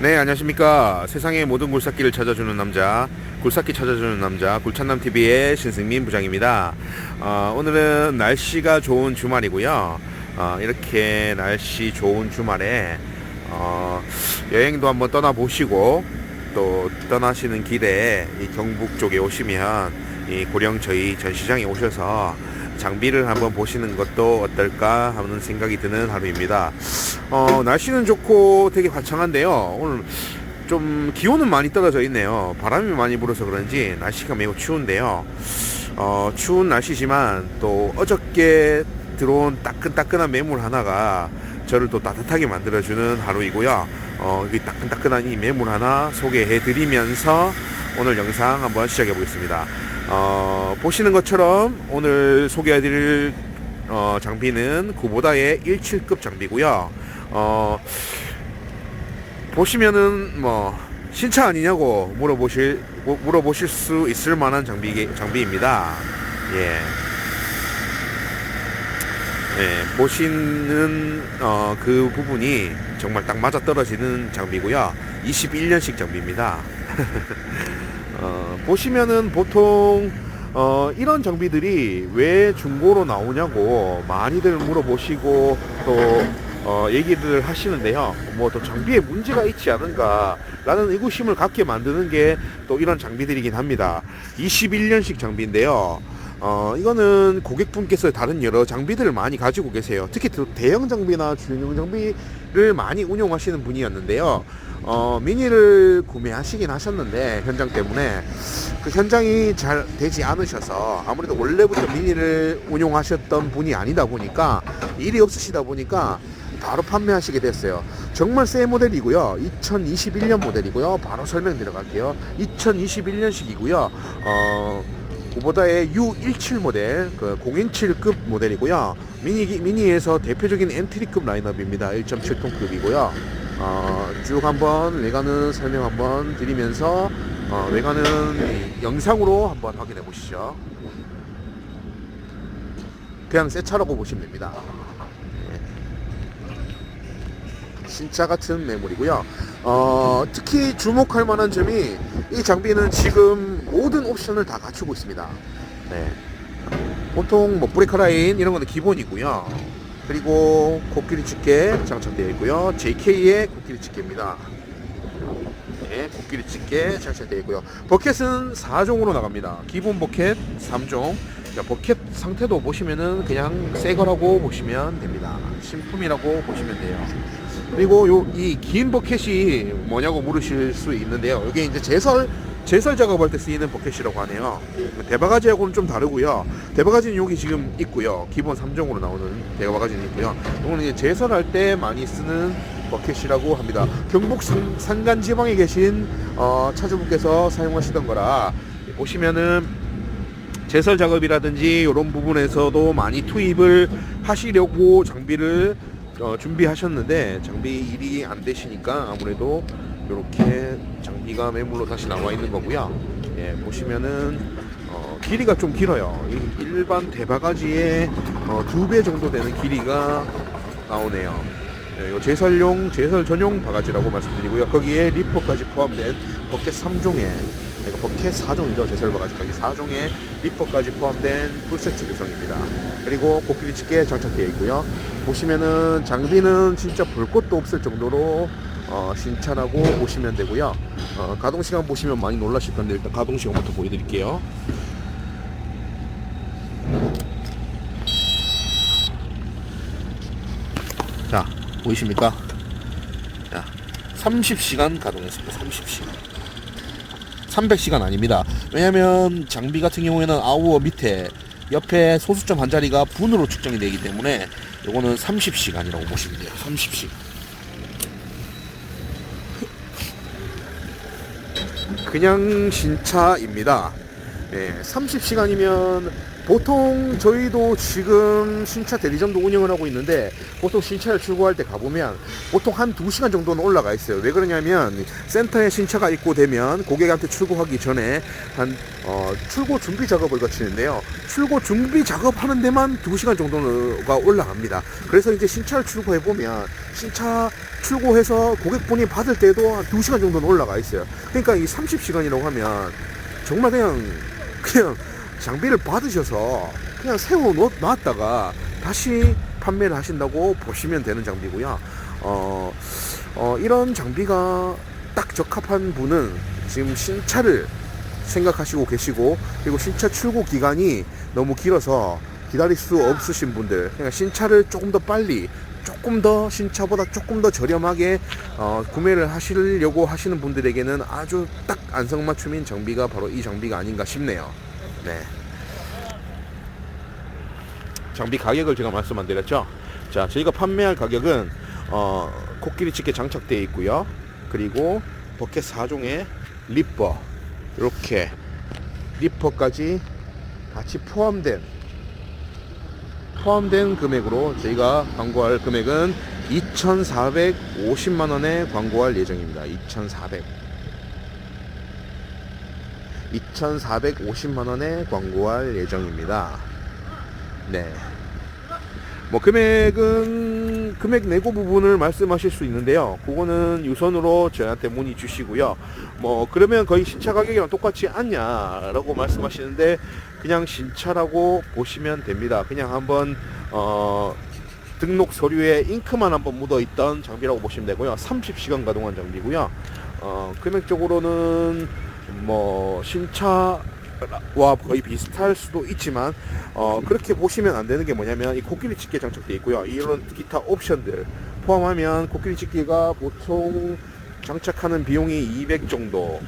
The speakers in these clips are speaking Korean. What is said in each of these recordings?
네, 안녕하십니까. 세상의 모든 굴삭기를 찾아주는 남자, 굴삭기 찾아주는 남자, 굴찬남TV의 신승민 부장입니다. 어, 오늘은 날씨가 좋은 주말이고요. 어, 이렇게 날씨 좋은 주말에, 어, 여행도 한번 떠나보시고, 또 떠나시는 길에 이 경북 쪽에 오시면, 이 고령 저희 전시장에 오셔서 장비를 한번 보시는 것도 어떨까 하는 생각이 드는 하루입니다. 어, 날씨는 좋고 되게 화창한데요. 오늘 좀 기온은 많이 떨어져 있네요. 바람이 많이 불어서 그런지 날씨가 매우 추운데요. 어, 추운 날씨지만 또 어저께 들어온 따끈따끈한 매물 하나가 저를 또 따뜻하게 만들어주는 하루이고요. 어, 이 따끈따끈한 이 매물 하나 소개해 드리면서 오늘 영상 한번 시작해 보겠습니다. 어, 보시는 것처럼 오늘 소개해 드릴 어, 장비는 구보다의 17급 장비고요. 어, 보시면은 뭐 신차 아니냐고 물어보실 무- 물어보실 수 있을 만한 장비 장비입니다. 예. 예, 보시는 어, 그 부분이 정말 딱 맞아 떨어지는 장비고요. 21년식 장비입니다. 어, 보시면은 보통 어, 이런 장비들이 왜 중고로 나오냐고 많이들 물어보시고 또 어, 얘기를 하시는데요. 뭐 또 장비에 문제가 있지 않은가라는 의구심을 갖게 만드는 게 또 이런 장비들이긴 합니다. 21년식 장비인데요. 어, 이거는 고객분께서 다른 여러 장비들을 많이 가지고 계세요. 특히 또 대형 장비나 중형 장비를 많이 운용하시는 분이었는데요. 어, 미니를 구매하시긴 하셨는데, 현장 때문에. 그 현장이 잘 되지 않으셔서, 아무래도 원래부터 미니를 운용하셨던 분이 아니다 보니까, 일이 없으시다 보니까, 바로 판매하시게 됐어요. 정말 새 모델이고요. 2021년 모델이고요. 바로 설명 들어갈게요. 2021년식이고요. 어, 구보다의 U17 모델, 그 017급 모델이고요. 미니, 미니에서 대표적인 엔트리급 라인업입니다. 1.7톤급이고요. 어, 쭉 한번 외관은 설명 한번 드리면서 어, 외관은 이 영상으로 한번 확인해 보시죠. 그냥 새 차라고 보시면 됩니다. 진짜 같은 매물이고요. 어, 특히 주목할 만한 점이 이 장비는 지금 모든 옵션을 다 갖추고 있습니다. 네. 보통 뭐 브레이크 라인 이런 거는 기본이고요. 그리고 코끼리 집게 장착되어 있고요. JK의 코끼리 집게입니다. 네, 코끼리 집게 장착되어 있고요. 버켓은 4종으로 나갑니다. 기본 버켓 3종. 자, 버켓 상태도 보시면은 그냥 새 거라고 보시면 됩니다. 신품이라고 보시면 돼요. 그리고 요 이 긴 버켓이 뭐냐고 물으실 수 있는데요. 이게 이제 제설 제설 작업할 때 쓰이는 버켓이라고 하네요. 대바가지하고는 좀 다르고요. 대바가지는 여기 지금 있고요. 기본 3종으로 나오는 대바가지는 있고요. 이거는 이제 제설할 때 많이 쓰는 버켓이라고 합니다. 경북 산, 산간 지방에 계신 어, 차주분께서 사용하시던 거라 보시면은 제설 작업이라든지 이런 부분에서도 많이 투입을 하시려고 장비를 어, 준비하셨는데 장비 일이 안 되시니까 아무래도 이렇게 장비가 매물로 다시 나와 있는 거고요. 예, 보시면은 어, 길이가 좀 길어요. 이 일반 대바가지의 어, 두배 정도 되는 길이가 나오네요. 예, 제설용 제설 전용 바가지라고 말씀드리고요. 거기에 리퍼까지 포함된 버켓 3종에 이거 버켓 4종이죠. 제설 바가지까지 4종의 리퍼까지 포함된 풀세트 구성입니다. 그리고 코끼리 집게 장착되어 있고요. 보시면은 장비는 진짜 볼 것도 없을 정도로 어, 신차라고 보시면 되고요. 어, 가동 시간 보시면 많이 놀라실 건데 일단 가동 시간부터 보여드릴게요. 자 보이십니까? 자 30시간 가동했습니다. 30시간. 300시간 아닙니다. 왜냐면 장비 같은 경우에는 아우어 밑에 옆에 소수점 한 자리가 분으로 측정이 되기 때문에 요거는 30시간이라고 보시면 돼요. 30시간. 그냥 신차입니다. 네, 30시간이면 보통 저희도 지금 신차 대리점도 운영을 하고 있는데 보통 신차를 출고할 때 가보면 보통 한 2시간 정도는 올라가 있어요. 왜 그러냐면 센터에 신차가 입고되면 고객한테 출고하기 전에 한 어, 출고 준비 작업을 거치는데요. 출고 준비 작업하는 데만 2시간 정도가 올라갑니다. 그래서 이제 신차를 출고해 보면 신차 출고해서 고객분이 받을 때도 한 2시간 정도는 올라가 있어요. 그러니까 이 30시간이라고 하면 정말 그냥 그냥 장비를 받으셔서 그냥 세워 놓- 놨다가 다시 판매를 하신다고 보시면 되는 장비고요. 어, 어, 이런 장비가 딱 적합한 분은 지금 신차를 생각하시고 계시고 그리고 신차 출고 기간이 너무 길어서 기다릴 수 없으신 분들 그러니까 신차를 조금 더 빨리 조금 더 신차보다 조금 더 저렴하게 어, 구매를 하시려고 하시는 분들에게는 아주 딱 안성맞춤인 장비가 바로 이 장비가 아닌가 싶네요. 네. 장비 가격을 제가 말씀 안 드렸죠. 자, 저희가 판매할 가격은 어, 코끼리 집게 장착되어 있고요. 그리고 버켓 4종의 리퍼 이렇게 리퍼까지 같이 포함된 포함된 금액으로 저희가 광고할 금액은 2,450만 원에 광고할 예정입니다. 2,400. 2,450만 원에 광고할 예정입니다. 네. 뭐 금액은 금액 내고 부분을 말씀하실 수 있는데요. 그거는 유선으로 저희한테 문의 주시고요. 뭐 그러면 거의 신차 가격이랑 똑같지 않냐라고 말씀하시는데 그냥 신차라고 보시면 됩니다. 그냥 한번 어 등록 서류에 잉크만 한번 묻어 있던 장비라고 보시면 되고요. 30시간 가동한 장비고요. 어 금액적으로는 뭐 신차 와 거의 비슷할 수도 있지만 어, 그렇게 보시면 안 되는 게 뭐냐면 이 코끼리 집게 장착되어 있고요. 이런 기타 옵션들 포함하면 코끼리 집게가 보통 장착하는 비용이 200 정도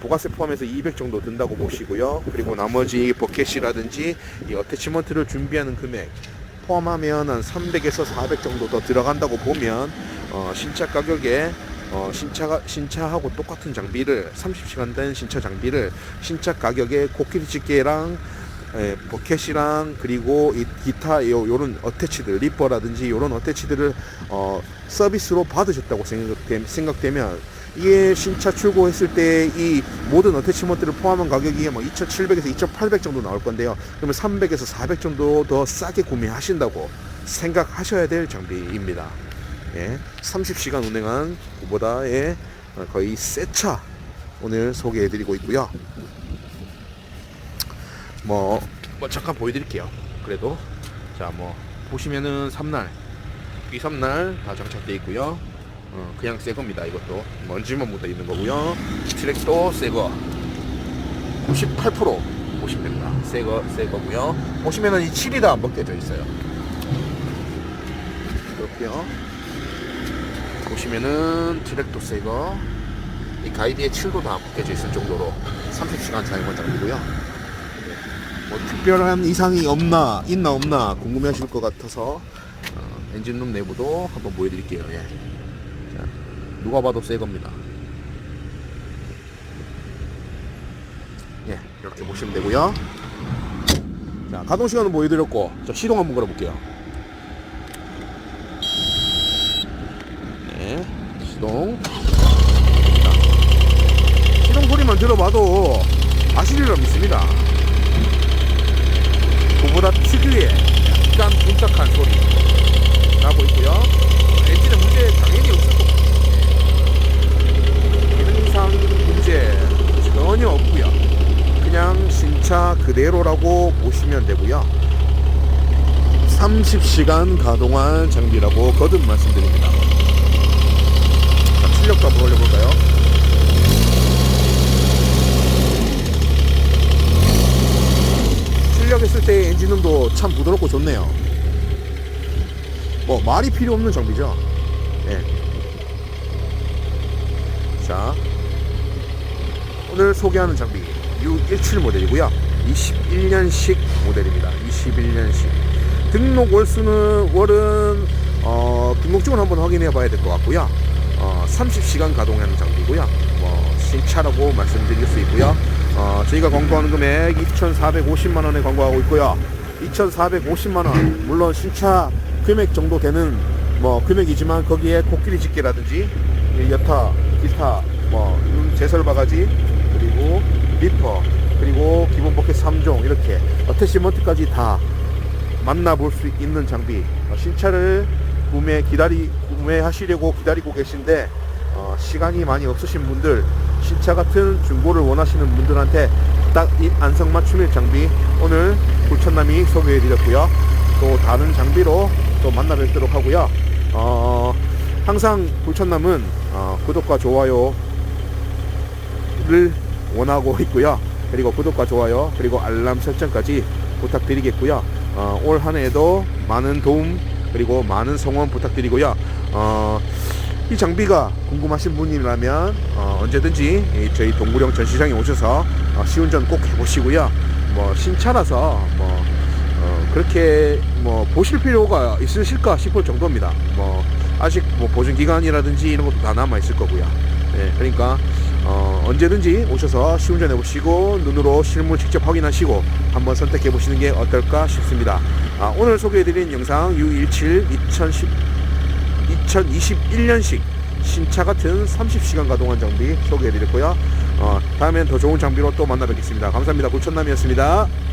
부가세 포함해서 200 정도 든다고 보시고요. 그리고 나머지 버켓이라든지 이 어태치먼트를 준비하는 금액 포함하면 한 300에서 400 정도 더 들어간다고 보면 어, 신차 가격에 어, 신차가 신차하고 똑같은 장비를 30시간 된 신차 장비를 신차 가격에 코끼리 집게랑 예, 버켓이랑 그리고 이 기타 요 요런 어태치들 리퍼라든지 요런 어태치들을 어, 서비스로 받으셨다고 생각되, 생각되 면 이게 신차 출고했을 때 이 모든 어태치먼트를 포함한 가격이 뭐 2,700에서 2,800 정도 나올 건데요. 그러면 300에서 400 정도 더 싸게 구매하신다고 생각하셔야 될 장비입니다. 예, 30시간 운행한 그보다의 거의 새 차 오늘 소개해드리고 있고요. 뭐, 뭐 잠깐 보여드릴게요. 그래도 자 뭐 보시면은 3날 이 3날 다 장착되어 있고요. 어, 그냥 새 겁니다. 이것도 먼지만 묻어 있는 거고요. 트랙도 새거 98% 보시면 됩니다. 새거 새 거고요. 보시면은 이 7이 다안 벗겨져 있어요. 이렇게요. 보시면은 트랙도 새거 이 가이드의 7도 다 벗겨져 있을 정도로 30시간 사용한 장비고요. 뭐 특별한 이상이 없나 있나 없나 궁금해 하실 것 같아서 어, 엔진룸 내부도 한번 보여드릴게요. 예. 자, 누가 봐도 새 겁니다. 예, 이렇게 보시면 되고요. 자, 가동 시간은 보여드렸고, 자, 시동 한번 걸어볼게요. 네, 시동. 자, 시동 소리만 들어봐도 아시리라 믿습니다. 그보다 특유의 약간 분짝한 소리 나고 있고요. 엔진에 문제 당연히 없을 거고 기능상 문제 전혀 없고요. 그냥 신차 그대로라고 보시면 되고요. 30시간 가동한 장비라고 거듭 말씀드립니다. 자, 출력도 한번 올려볼까요? 출력했을 때 엔진음도 참 부드럽고 좋네요. 뭐 말이 필요 없는 장비죠. 예. 자, 오늘 소개하는 장비 U17 모델이고요. 21년식 모델입니다. 21년식. 등록 월수는 월은 어, 등록증을 한번 확인해 봐야 될 것 같고요. 어, 30시간 가동하는 장비고요. 뭐 신차라고 말씀드릴 수 있고요. 어, 저희가 광고하는 금액 2,450만 원에 광고하고 있고요. 2,450만 원 물론 신차 금액 정도 되는 뭐 금액이지만 거기에 코끼리 집게라든지 이 여타 기타 뭐 음, 제설 바가지 그리고 리퍼 그리고 기본 버켓 3종 이렇게 어태시먼트까지 다 만나볼 수 있는 장비 어, 신차를 구매 기다리 구매하시려고 기다리고 계신데 어, 시간이 많이 없으신 분들 신차 같은 중고를 원하시는 분들한테 딱 이 안성맞춤의 장비 오늘 불천남이 소개해 드렸고요. 또 다른 장비로 또 만나 뵙도록 하고요. 어, 항상 불천남은 어, 구독과 좋아요를 원하고 있고요. 그리고 구독과 좋아요 그리고 알람 설정까지 부탁드리겠고요. 어, 올 한해에도 많은 도움 그리고 많은 성원 부탁드리고요. 어, 이 장비가 궁금하신 분이라면 어, 언제든지 이 저희 동구령 전시장에 오셔서 어, 시운전 꼭 해보시고요. 뭐 신차라서 뭐 어, 그렇게 뭐 보실 필요가 있으실까 싶을 정도입니다. 뭐 아직 뭐 보증 기간이라든지 이런 것도 다 남아 있을 거고요. 네, 그러니까 어, 언제든지 오셔서 시운전해 보시고 눈으로 실물 직접 확인하시고 한번 선택해 보시는 게 어떨까 싶습니다. 아, 오늘 소개해드린 영상 U17 2010, 2021년식 신차 같은 30시간 가동한 장비 소개해드렸고요. 어, 다음엔 더 좋은 장비로 또 만나 뵙겠습니다. 감사합니다. 고천남이었습니다.